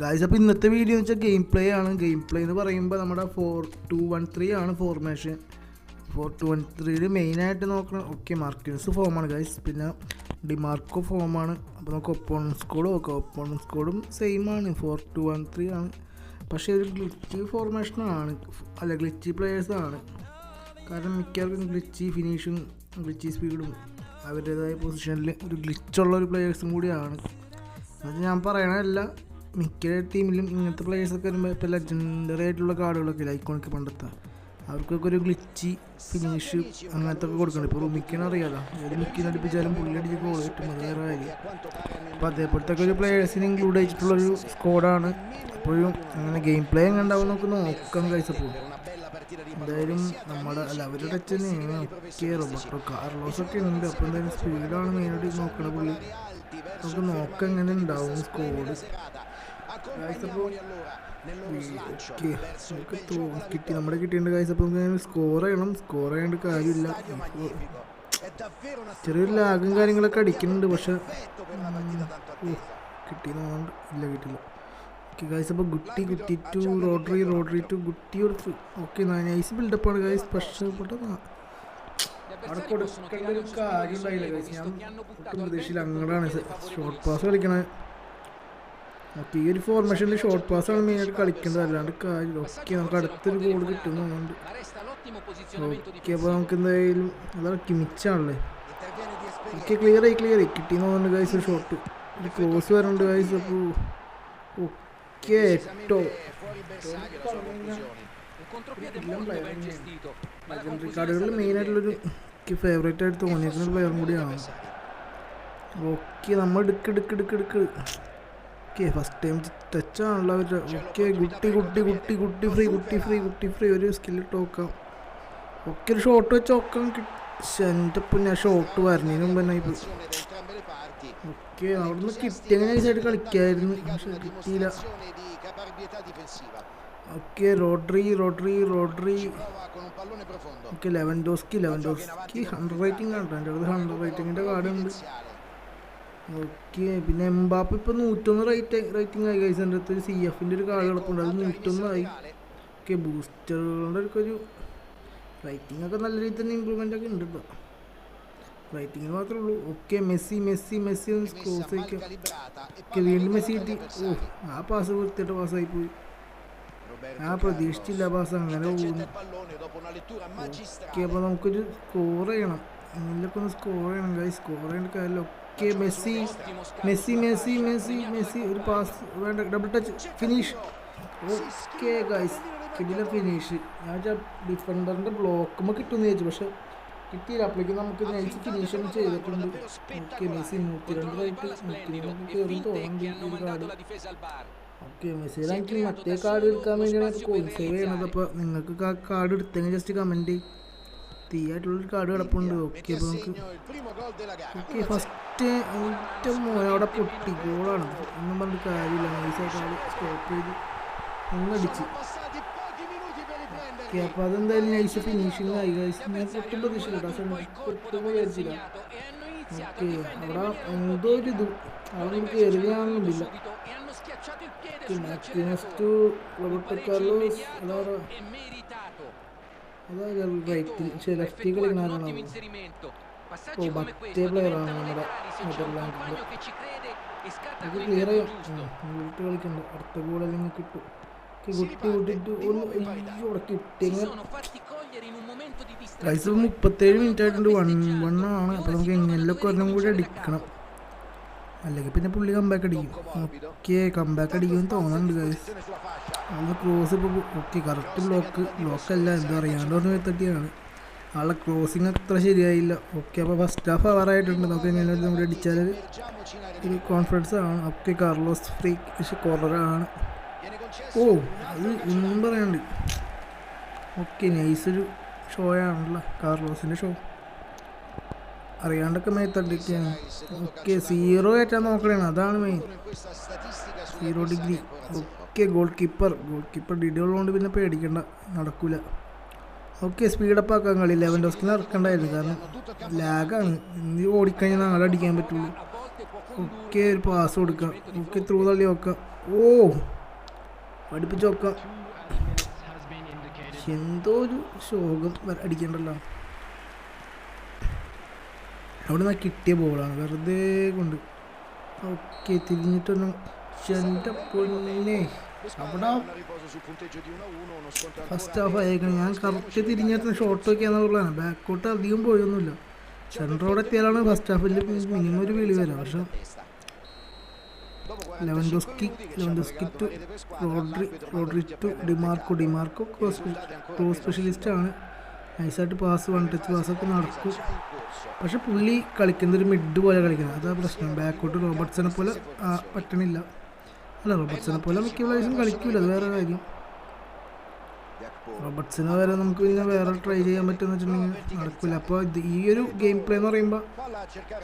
Guys അപ്പോൾ ഇന്നത്തെ video എന്ന് വെച്ചാൽ ഗെയിം പ്ലേ ആണ്. ഗെയിം പ്ലേ എന്ന് പറയുമ്പോൾ നമ്മുടെ ഫോർ ടു വൺ ത്രീ ആണ് ഫോർമേഷൻ ഫോർ ടു വൺ ത്രീയിൽ മെയിനായിട്ട് നോക്കണം ഓക്കെ മാർക്കിൻസ് ഫോമാണ് ഗൈസ് പിന്നെ ഡിമാർക്കോ ഫോമാണ് അപ്പോൾ നമുക്ക് ഒപ്പോണൻസ് കോഡ് നോക്കാം. ഒപ്പോണൻസ് കോഡും സെയിം ആണ്. ഫോർ ടു വൺ ത്രീ ആണ്. പക്ഷേ ഒരു ഗ്ലിച്ചി ഫോർമേഷനാണ് അല്ല ഗ്ലിച്ചി പ്ലെയേഴ്സാണ് കാരണം മിക്കവർക്കും ഗ്ലിച്ചി ഫിനിഷും ഗ്ലിച്ചി സ്പീഡും അവരുടേതായ പൊസിഷനിൽ ഒരു ഗ്ലിച്ചുള്ള ഒരു പ്ലെയേഴ്സും കൂടിയാണ്. അത് ഞാൻ പറയണതല്ല. മിക്ക ടീമിലും ഇങ്ങനത്തെ പ്ലേയേഴ്സൊക്കെ വരുമ്പോൾ ഇപ്പോൾ ലെജൻഡറി ആയിട്ടുള്ള കാർഡുകളൊക്കെ ഐക്കോണിക്ക് പണ്ടത്തെ. അവർക്കൊക്കെ ഒരു ഗ്ലിച്ച് ഫിനിഷ് അങ്ങനത്തെ ഒക്കെ കൊടുക്കണം. ഇപ്പോൾ റുമിക്കിനെ അറിയാലോ. ഏത് മിക്കിനെ അടുപ്പിച്ചാലും പുള്ളി അടിച്ച് ഗോൾ കിട്ടും. അത് വേറെ കാര്യം. അപ്പോൾ അതേപോലത്തെ ഒരു പ്ലേയേഴ്സിനെ ഇൻക്ലൂഡ് ചെയ്തിട്ടുള്ളൊരു സ്കോഡാണ് അപ്പോഴും അങ്ങനെ ഗെയിം പ്ലേ എങ്ങനെ ഉണ്ടാവും നമുക്ക് നോക്കാം കഴിച്ചപ്പോൾ എന്തായാലും നമ്മുടെ അല്ല അവരുടെ ടച്ച് തന്നെയാണ് കാർലോസ് ഒക്കെ ഉണ്ട്. അപ്പോൾ എന്തായാലും സ്പീഡാണ് മെയിനായിട്ട് നോക്കണ പുള്ളി. നമുക്ക് നോക്കാം എങ്ങനെ ഉണ്ടാവും സ്കോഡ് തോ- കിട്ടി നമ്മുടെ കിട്ടിയേണ്ട കാഴ്ച അപ്പോൾ നമുക്ക് സ്കോർ ചെയ്യണം സ്കോർ ചെയ്യേണ്ട കാര്യമില്ല. ചെറിയൊരു ലാഗും കാര്യങ്ങളൊക്കെ അടിക്കുന്നുണ്ട് പക്ഷെ കിട്ടിയെന്നുകൊണ്ട് ഇല്ല കിട്ടില്ല ഓക്കെ ഗൈസ് അപ്പോൾ ഗുട്ടി ഗുട്ടി ടു റോഡറി റോഡറി ടു ഗുട്ടി കൊടുത്തു ഓക്കെ നൈസ് ബിൽഡപ്പാണ് ഗൈസ് പക്ഷേ അവിടെ കൊടുക്കേണ്ട ഒരു കാര്യം ഉണ്ടായില്ല ഗൈസ് ഞാൻ ഒട്ടും പ്രതീക്ഷയില്ല അങ്ങോട്ടാണ് ഷോർട്ട് പാസ് കളിക്കണത്. ഓക്കെ ഈ ഒരു ഫോർമേഷനിൽ ഷോർട്ട് പാസ് ആണ് മെയിനായിട്ട് കളിക്കേണ്ടത് അല്ലാണ്ട് കാര്യം ഓക്കെ നമുക്ക് അടുത്തൊരു ഗോൾ കിട്ടുന്നുണ്ട് ഓക്കെ അപ്പോൾ നമുക്ക് എന്തായാലും അതാണ് കിമിച്ചാണല്ലേ? ഓക്കെ ക്ലിയർ ആയി ക്ലിയർ ആയി. കിട്ടിയെന്ന് തോന്നുന്നുണ്ട് ഗൈസ് ഷോട്ട് ഒരു ക്ലോസ് വരുന്നുണ്ട് ഗൈസ് അപ്പോൾ ഓക്കെ എട്ടോ? കാർഡുകളിൽ മെയിനായിട്ടുള്ളൊരു എനിക്ക് ഫേവറേറ്റ് ആയിട്ട് ഒരു പ്ലെയറും കൂടിയാണ്. ഓക്കെ നമ്മൾ എടുക്ക് എടുക്ക് എടുക്ക് എടുക്ക്. ഓക്കെ ഫസ്റ്റ് ടൈം ടച്ച് ആണല്ലോ അവരുടെ ഓക്കെ കുട്ടി കുട്ടി കുട്ടി കുട്ടി ഫ്രീ കുട്ടി ഫ്രീ കുട്ടി ഫ്രീ ഒരു സ്കില്ല് ടോക്കാം ഓക്കെ ഒരു ഷോട്ട് വെച്ച് നോക്കാം. എന്റെ ഇപ്പം ഞാൻ ഷോട്ട് വരുന്നതിന് മുമ്പ് തന്നെ ഓക്കെ അവിടുന്ന് കിട്ടിയെങ്ങനെ സൈഡ് കളിക്കായിരുന്നു. പക്ഷെ കിട്ടിയില്ല. Okay Rodri Rodri Rodri okay Lewandowski Lewandowski hundred rating ആണ് എന്റെ അടുത്ത് ഹൺഡ്രഡ് റേറ്റിങ്ങിന്റെ കാർഡ് ഉണ്ട്. ഓക്കെ പിന്നെ എംബാപ്പ് ഇപ്പോൾ നൂറ്റൊന്ന് റേറ്റ് റേറ്റിംഗ് ആയി കഴിച്ചു എന്റെ അടുത്ത് സി എഫിന്റെ ഒരു കാർഡ് കിടപ്പുണ്ട്. അത് നൂറ്റൊന്നായി. ഓക്കെ ബൂസ്റ്ററുകളുടെ ഒക്കെ ഒരു റേറ്റിംഗ് ഒക്കെ നല്ല രീതിയിൽ തന്നെ ഇമ്പ്രൂവ്മെന്റ് ഒക്കെ ഉണ്ട് കേട്ടോ റേറ്റിംഗ് മാത്രമേ ഉള്ളൂ. ഓക്കെ മെസ്സി മെസ്സി മെസ്സി ഒന്ന് സ്കോസ് വയ്ക്കാം ഓക്കെ വീണ്ടും മെസ്സി കിട്ടി. ഓ ആ പാസ് വൃത്തിയായിട്ട് പാസ്സായി പോയി. ആ പ്രതീക്ഷിച്ചില്ല പാസ് അങ്ങനെ പോകുന്നു. ഓക്കെ അപ്പോൾ നമുക്കൊരു സ്കോർ ചെയ്യണം. ഇതിലൊക്കെ ഒന്ന് സ്കോർ ചെയ്യണം സ്കോർ ചെയ്യേണ്ട കാര്യമില്ല. Okay Messi Messi Messi Messi Messi ഒരു പാസ് വേണ്ട double touch finish okay guys കിട്ടില്ല ഫിനിഷ് ഞാൻ വെച്ചാൽ ഡിഫൻഡറിന്റെ ബ്ലോക്കുമ്പോൾ കിട്ടുമെന്ന് ചോദിച്ചു പക്ഷെ കിട്ടിയില്ല. അപ്പോഴേക്കും നമുക്ക് നെയ്ച്ച് ഫിനിഷ് ചെയ്തിട്ടുണ്ട്. ഓക്കെ മെസ്സി നൂറ്റി രണ്ടായിട്ട് നൂറ്റി മൂന്ന് കയറി തോന്നുന്നുണ്ട് ഓക്കെ മെസ്സേജ് എനിക്ക് മറ്റേ കാർഡ് എടുക്കാൻ വേണ്ടിയാണ് കോൺസേവ് ചെയ്യണത്. അപ്പോൾ നിങ്ങൾക്ക് കാർഡ് എടുത്തെങ്കിൽ ജസ്റ്റ് കമന്റ് തീയായിട്ടുള്ളൊരു കാർഡ് കിടപ്പുണ്ട്. ഓക്കെ അപ്പോൾ നമുക്ക് ഓക്കെ ഫസ്റ്റ് ഏറ്റവും മോനോടെ പൊട്ടി. ഗോളാണ്. ഒന്നും പറഞ്ഞിട്ട് കാര്യമില്ല. നൈസായിട്ട് ആൾ സ്റ്റോപ്പ് ചെയ്ത് ഒന്നടിച്ച് ഓക്കെ അപ്പോൾ അതെന്തായാലും നൈസ് ഫിനിഷിംഗ് ആയി ഗൈസ് ഞാൻ പൊട്ടും പ്രതീക്ഷിച്ചില്ല കേട്ടോ പൊട്ടുമ്പോൾ വിചാരിച്ചില്ല. ഓക്കെ അവിടെ എന്തോ ഒരു ഇത്. അവിടെ നമുക്ക് കയറുകയാണെന്നില്ല മാർട്ടിനസ് ടു റോബർട്ടോ കാർലോസ് എന്താ അതാ റൈറ്റ് ഓ മറ്റേ പ്ലെയറാണ് നമ്മുടെ നെതർലാൻഡിന്റെ അത് ക്ലിയർ വീട്ട് കളിക്കണ്ട. അടുത്ത ഗോൾ അല്ലെങ്കിൽ കിട്ടും. കുട്ടി കിട്ടിയെങ്കിൽ ഗൈസ് മുപ്പത്തേഴ് മിനിറ്റ് ആയിട്ടുണ്ട്. വൺ വൺ ആണ്. അപ്പോൾ നമുക്ക് എങ്ങനെയൊക്കെ ഒരെണ്ണം കൂടി അടിക്കണം. അല്ലെങ്കിൽ പിന്നെ പുള്ളി കമ്പാക്ക് അടിക്കും. ഓക്കെ കമ്പാക്ക് അടിക്കുമെന്ന് തോന്നുന്നുണ്ട് ഗൈസ് ആളുടെ ക്രോസ് ഇപ്പോൾ ഓക്കെ കറക്റ്റ് ബ്ലോക്ക് ബ്ലോക്കല്ല എന്താ അറിയാണ്ട് പറഞ്ഞ തട്ടിയാണ് ആളുടെ ക്രോസിങ് അത്ര ശരിയായില്ല. ഓക്കെ അപ്പോൾ ഫസ്റ്റ് ഹാഫ് അവറായിട്ടുണ്ട് നമുക്ക് എങ്ങനെ നമ്മുടെ അടിച്ചാൽ ഒരു കോൺഫിഡൻസ് ആണ്. ഓക്കെ കാർലോസ് ഫ്രീ കോർണറാണ് ഓ അത് ഒന്നും പറയാണ്ട് ഓക്കെ നൈസ് ഒരു ഷോ ആണല്ലോ. കാർലോസിന്റെ ഷോ അറിയാണ്ടൊക്കെ മെയ് തട്ടിക്കാണ്. ഓക്കെ സീറോ ഏറ്റാൻ നോക്കണേ അതാണ് main zero degree okay goalkeeper goalkeeper DD ഉള്ളതുകൊണ്ട് പിന്നെ പേടിക്കണ്ട. നടക്കൂല. ഓക്കെ സ്പീഡപ്പ് ആക്കാൻ കളി ലെവൻ ഡോസ്കിന് ഇറക്കണ്ടായിരുന്നു. കാരണം ലാഗാണ് ഇനി ഓടിക്കഴിഞ്ഞാൽ നാളെ അടിക്കാൻ പറ്റുള്ളൂ. ഓക്കെ ഒരു പാസ് കൊടുക്കാം. ഓക്കെ ത്രൂ തള്ളി നോക്കാം ഓ! പഠിപ്പിച്ച് നോക്കാം എന്തോ ഒരു ശോകം അടിക്കണ്ടല്ലോ. അവിടെ നിന്ന് കിട്ടിയ ബോളാണ് വെറുതെ കൊണ്ട്. ഓക്കെ തിരിഞ്ഞിട്ടൊന്നും. എന്റെ പൊന്നെ. അവിടെ ഫസ്റ്റ് ഹാഫ് ആയേക്കണം. ഞാൻ കറക്റ്റ് തിരിഞ്ഞിട്ട് ഷോട്ട് വയ്ക്കാന്നുള്ളതാണ് ബാക്കോട്ട് അധികം പോയൊന്നുമില്ല. സെൻട്രോടെ എത്തിയാലാണ് ഫസ്റ്റ് ഹാഫിൽ മിനിമം ഒരു വിളി വരാം പക്ഷെ Lewandowski Lewandowski to Rodri Rodri to Dimarco Dimarco cross cross സ്പെഷ്യലിസ്റ്റാണ് നൈസായിട്ട് പാസ് വൺ ടച്ച് പാസ്സൊക്കെ നടക്കും. പക്ഷെ പുള്ളി കളിക്കുന്നത് ഒരു മിഡ് പോലെ കളിക്കുന്നത് അതാ പ്രശ്നം. ബാക്കോട്ട് റോബർട്ട്സനെ പോലെ പറ്റണില്ല. അല്ല റോബർട്ട്സനെ പോലെ മിക്ക പ്രാവശ്യം കളിക്കില്ല അത് വേറെ കാര്യം. റോബർട്ട്സിനെ വരെ നമുക്ക് പിന്നെ വേറെ ട്രൈ ചെയ്യാൻ പറ്റുമെന്ന് വെച്ചിട്ടുണ്ടെങ്കിൽ നടക്കില്ല അപ്പോൾ ഇത് ഈ ഒരു ഗെയിം പ്ലേ എന്ന് പറയുമ്പോൾ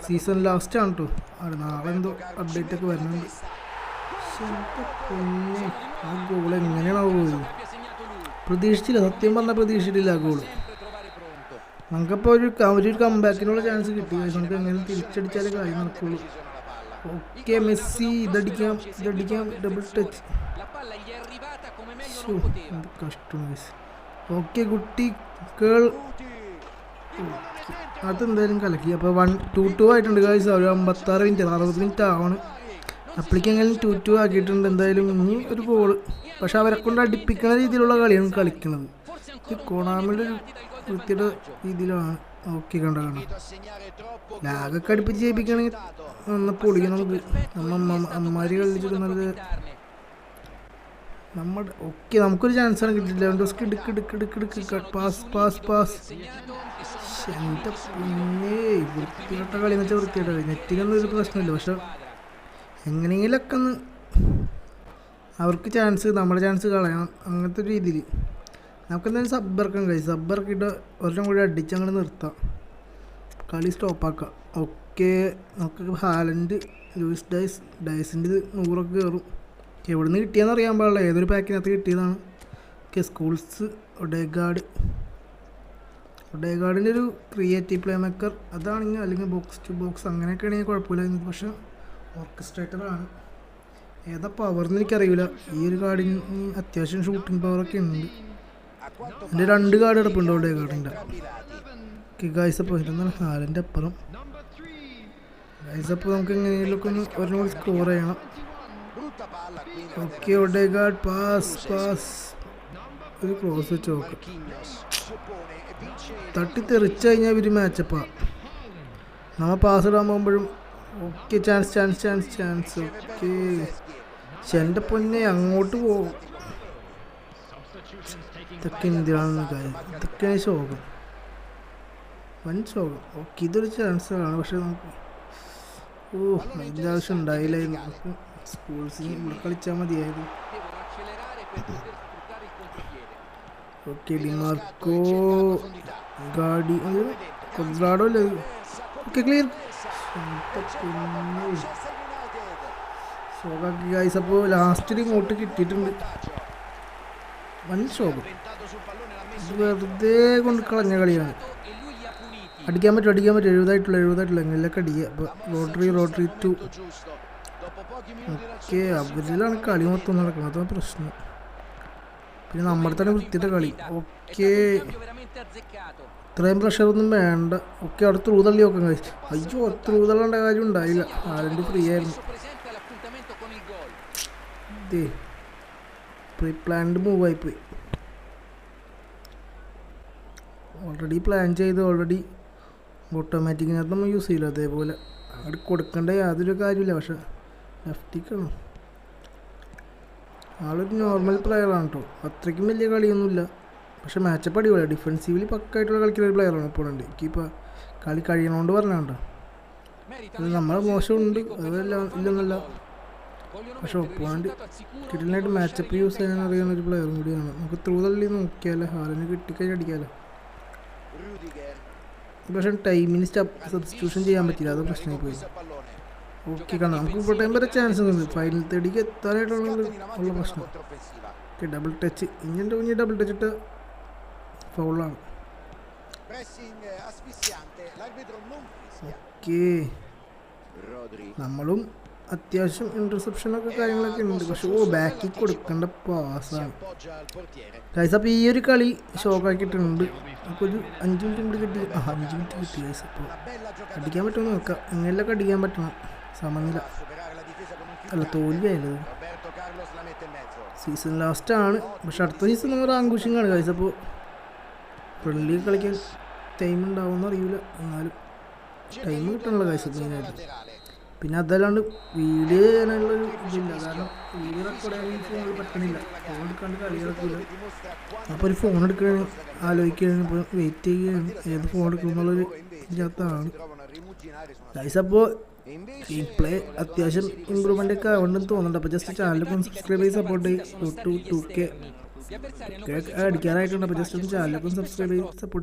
സീസൺ ലാസ്റ്റ് ആണ് കേട്ടോ നാളെ എന്തോ അപ്ഡേറ്റ് ഒക്കെ വരുന്നുണ്ട്. പിന്നെ. ആ ഗോൾ എങ്ങനെയാണ് പ്രതീക്ഷിച്ചില്ല. സത്യം പറഞ്ഞാൽ പ്രതീക്ഷിച്ചിട്ടില്ല ആ ഗോൾ നമുക്കപ്പോൾ ഒരു ഒരു കംബാക്കിനുള്ള ചാൻസ് കിട്ടി. നമുക്ക് എങ്ങനെ തിരിച്ചടിച്ചാലേ കാര്യം നടക്കുള്ളൂ. ഓക്കെ മെസ്സി ഇതടിക്കാം ഇതടിക്കാം ഡബിൾ ടച്ച് കഷ്ടം ഓക്കെ കുട്ടി കേൾ അതെന്തായാലും കലക്കി. അപ്പോൾ വൺ ടു ടു ആയിട്ടുണ്ട് കാഴ്ച ഒരു അമ്പത്താറ് മിനിറ്റ് അറുപത് മിനിറ്റ് ആവണം. എങ്ങനെ ടു ടു ആക്കിയിട്ടുണ്ട്. എന്തായാലും ഇനി ഒരു ഗോൾ പക്ഷെ അവരെ കൊണ്ട് അടിപ്പിക്കുന്ന രീതിയിലുള്ള കളിയാണ് കളിക്കുന്നത്. കൊണാമിയുടെ വൃത്തിയുടെ രീതിയിലാണ് ഓക്കെ കണ്ട കാണാം ലാഗൊക്കെ അടുപ്പിച്ച് ജയിപ്പിക്കുകയാണെങ്കിൽ നന്ന പൊളിക്കും നമുക്ക്. നമ്മ അമ്മ- അമ്മമാര് കളിച്ചിട്ട് നല്ല നമ്മുടെ ഓക്കെ നമുക്കൊരു ചാൻസ് ആണ് കിട്ടിയില്ല ഡോസ്ക്ക് ഇടുക്ക് ഇടുക്ക് ഇടുക്ക് ഇടുക്ക് പാസ് പാസ് പാസ് എന്റെ പിന്നെ. വൃത്തികെട്ട കളി എന്ന് വെച്ചാൽ വൃത്തികെട്ട കളി. നെറ്റിനൊന്നും ഒരു പ്രശ്നമില്ല. പക്ഷെ എങ്ങനെയെങ്കിലൊക്കെ ഒന്ന് അവർക്ക് ചാൻസ് നമ്മുടെ ചാൻസ് കളയണം അങ്ങനത്തെ ഒരു രീതിയിൽ നമുക്ക് എന്തായാലും സബ്ബർക്കം കഴിച്ചു സബ്ബർക്കിട്ട് ഒരെണ്ണം കൂടി അടിച്ച് നിർത്താം. കളി സ്റ്റോപ്പാക്കാം ഓക്കെ നമുക്ക് ഹാലൻഡ് ലൂയിസ് ഡൈസ് ഡൈസിന്റെ ഇത് നൂറൊക്കെ കയറും. എവിടെ നിന്ന് കിട്ടിയെന്ന് അറിയാൻ പാടില്ല. ഏതൊരു പാക്കിനകത്ത് കിട്ടിയതാണ്. ഓക്കെ സ്കൂൾസ് ഒഡേഗാഡ് ഒഡേഗാർഡിന്റെ ഒരു ക്രിയേറ്റീവ് പ്ലേ മേക്കർ അതാണെങ്കിൽ അല്ലെങ്കിൽ ബോക്സ് ടു ബോക്സ് അങ്ങനെയൊക്കെ ആണെങ്കിൽ കുഴപ്പമില്ലായിരുന്നു പക്ഷേ ഓർക്കസ്ട്രേറ്ററാണ് ഏതാ പവർന്ന് എനിക്കറിയില്ല. ഈ ഒരു കാർഡിന് അത്യാവശ്യം ഷൂട്ടിംഗ് പവറൊക്കെ ഉണ്ട്. എന്റെ രണ്ട് കാർഡ് കിടപ്പുണ്ട് ഒഡേഗാർഡിന്റെ ഗായ്സപ്പോൾ ഇതെന്നാണ് ഹാലിന്റെ അപ്പുറം. ഗായ്സപ്പോൾ നമുക്ക് എങ്ങനെയെങ്കിലുമൊക്കെ ഒന്ന് ഒരെണ്ണം സ്കോർ ചെയ്യണം. ഓക്കെ ഒഡേഗാർഡ് പാസ് പാസ് ഒരു ക്രോസ് വെച്ച് നോക്ക്. തട്ടി തെറിച്ച് കഴിഞ്ഞാൽ ഇവർ മാച്ചപ്പാ നമ്മൾ പാസ് ഇടാൻ പോകുമ്പോഴും okay chance chance chance chance okay. എന്റെ പൊന്നെ അങ്ങോട്ട് പോകും. എന്തിനാണെന്ന് കാര്യം. ഇതൊക്കെയാണ് ശോകം. വൻ ശോകം. ഓക്കെ ഇതൊരു ചാൻസ് പക്ഷേ നമുക്ക് ഓ അതിന്റെ ആവശ്യം ഉണ്ടായില്ലായിരുന്നു നമുക്ക് സ്കൂൾസിന് ഇവിടെ കളിച്ചാൽ മതിയായിരുന്നു. ഓക്കെ ഡിമാർക്കോ ഗാഡി കൊബ്രാഡോ അല്ലേ? ഓക്കെ ക്ലിയർ സോകാക്കി ഗൈസ് അപ്പോൾ ലാസ്റ്റിൽ ഇങ്ങോട്ട് കിട്ടിയിട്ടുണ്ട്. വൻ ഇത് വെറുതെ കൊണ്ട് കളഞ്ഞ കളിയാണ്. അടിക്കാൻ പറ്റും അടിക്കാൻ പറ്റും. എഴുപതായിട്ടുള്ള എഴുപതായിട്ടുള്ള എങ്ങനെയൊക്കെ അടിക്കുക. അപ്പോൾ റോട്ടറി റോട്ടറി ടു ഓക്കെ അവരിലാണ് കളി മൊത്തം നടക്കുന്നത്. അതാണ് പ്രശ്നം. പിന്നെ നമ്മുടെ തന്നെ വൃത്തിയുടെ കളി. ഓക്കെ ഇത്രയും പ്രഷറൊന്നും വേണ്ട. ഓക്കെ അവിടെ ത്രൂ തള്ളി നോക്കാൻ കഴിച്ചു അയ്യോ ത്രൂ തള്ളേണ്ട കാര്യം ഉണ്ടായില്ല. ആരന്റെ ഫ്രീ ആയിരുന്നു. പ്രീ പ്ലാൻഡ് മൂവ് ആയിപ്പോയി ഓൾറെഡി പ്ലാൻ ചെയ്ത്. ഓൾറെഡി ഓട്ടോമാറ്റിക്കിനകത്ത് നമ്മൾ യൂസ് ചെയ്യില്ല അതേപോലെ അവിടെ കൊടുക്കേണ്ട യാതൊരു കാര്യമില്ല പക്ഷെ ലെഫ്റ്റിക്കാണ് ആളൊരു നോർമൽ പ്ലെയറാണ് കേട്ടോ അത്രയ്ക്കും വലിയ കളിയൊന്നുമില്ല. പക്ഷെ മാച്ചപ്പ് അടിപൊളിയാണ് ഡിഫെൻസീവിൽ പക്കായിട്ടുള്ള കളിക്കുന്ന ഒരു പ്ലെയറാണ് ഇപ്പോൾ ഉണ്ട് എനിക്കിപ്പോൾ കളി കഴിയണോണ്ട് പറഞ്ഞാണ്ടോ. നമ്മൾ മോശമുണ്ട്. അതല്ല ഇല്ലെന്നല്ല. പക്ഷെ ഒപ്പാണ്ട് കിട്ടിനായിട്ട് മാച്ചപ്പ് യൂസ് ചെയ്യാൻ അറിയുന്ന ഒരു പ്ലെയറും കൂടിയാണ് നമുക്ക് ത്രൂ തള്ളി നോക്കിയാലോ? ഹാലിന് കിട്ടിക്കഴിഞ്ഞ് അടിക്കാലോ? പക്ഷെ ടൈമിന് സബ്സ്റ്റിറ്റ്യൂഷൻ ചെയ്യാൻ പറ്റില്ല അത് പ്രശ്നമായി പോയി ഓക്കെ കാണാം. നമുക്ക് ഇപ്പോൾ ടൈം വരെ ചാൻസ് ഉണ്ട്. ഫൈനൽ തേടിക്ക് എത്താനായിട്ടുള്ള ഉള്ള പ്രശ്നം. ഓക്കെ ഡബിൾ ടച്ച് ഇങ്ങനെ കുഞ്ഞ് ഡബിൾ ടച്ച് ഇട്ട്? ഫൗളാണ്. ഓക്കെ നമ്മളും അത്യാവശ്യം ഇന്റർസെപ്ഷനൊക്കെ കാര്യങ്ങളൊക്കെ ഉണ്ട്. പക്ഷെ ഓ ബാക്കിൽ കൊടുക്കേണ്ട പാസ്സാണ് ഗൈസ് അപ്പോൾ ഈ ഒരു കളി ഷോക്കാക്കിയിട്ടുണ്ട് അപ്പോൾ ഒരു അഞ്ച് മിനിറ്റ് കൂടി കിട്ടി. ആ അഞ്ച് മിനിറ്റ് കിട്ടി ഗൈസ് അപ്പോൾ അടിക്കാൻ പറ്റുമോ നോക്കാം. എങ്ങനെയൊക്കെ അടിക്കാൻ പറ്റണം? സമനില. അല്ല തോൽവിയായത്. സീസൺ ലാസ്റ്റ് ആണ്. പക്ഷെ അടുത്ത സീസൺ നമ്മൾ ആണ് ഗൈസ് അപ്പോൾ ഫ്രണ്ട്ലി കളിക്കാൻ ടൈം ഉണ്ടാവുമെന്ന് അറിയില്ല. എന്നാലും ടൈം കിട്ടണല്ലോ ഗൈസ് മെയിനായിട്ട് പിന്നെ അതല്ലാണ്ട് വീഡിയോ ചെയ്യാനുള്ളൊരു ഇതില്ല. കാരണം വീഡിയോ റെക്കോർഡ് ചെയ്യാൻ പറ്റണില്ല. ഫോൺ എടുക്കാണ്ട് കളി നടക്കില്ല അപ്പോൾ ഒരു ഫോൺ എടുക്കുകയാണ് ആലോചിക്കുകയാണ് ഇപ്പോൾ വെയിറ്റ് ചെയ്യുകയാണ്. ഏത് ഫോൺ എടുക്കുന്നുള്ളൊരു ഇതിനകത്താണ്. ഗൈസ് അപ്പോൾ ഗെയിം പ്ലേ അത്യാവശ്യം ഇമ്പ്രൂവ്മെന്റ് ഒക്കെ ആവുന്നുണ്ടെന്ന് തോന്നുന്നുണ്ട്. അപ്പോൾ ജസ്റ്റ് ചാനലൊക്കെ ഒന്ന് സബ്സ്ക്രൈബ് ചെയ്ത് സപ്പോർട്ട് ചെയ്യും. ടു ടു കെ അടിക്കാറായിട്ടുണ്ട് അപ്പോൾ ജസ്റ്റ് ഒന്ന് ചാനലൊക്കെ ഒന്ന് സബ്സ്ക്രൈബ് ചെയ്ത് സപ്പോർട്ട്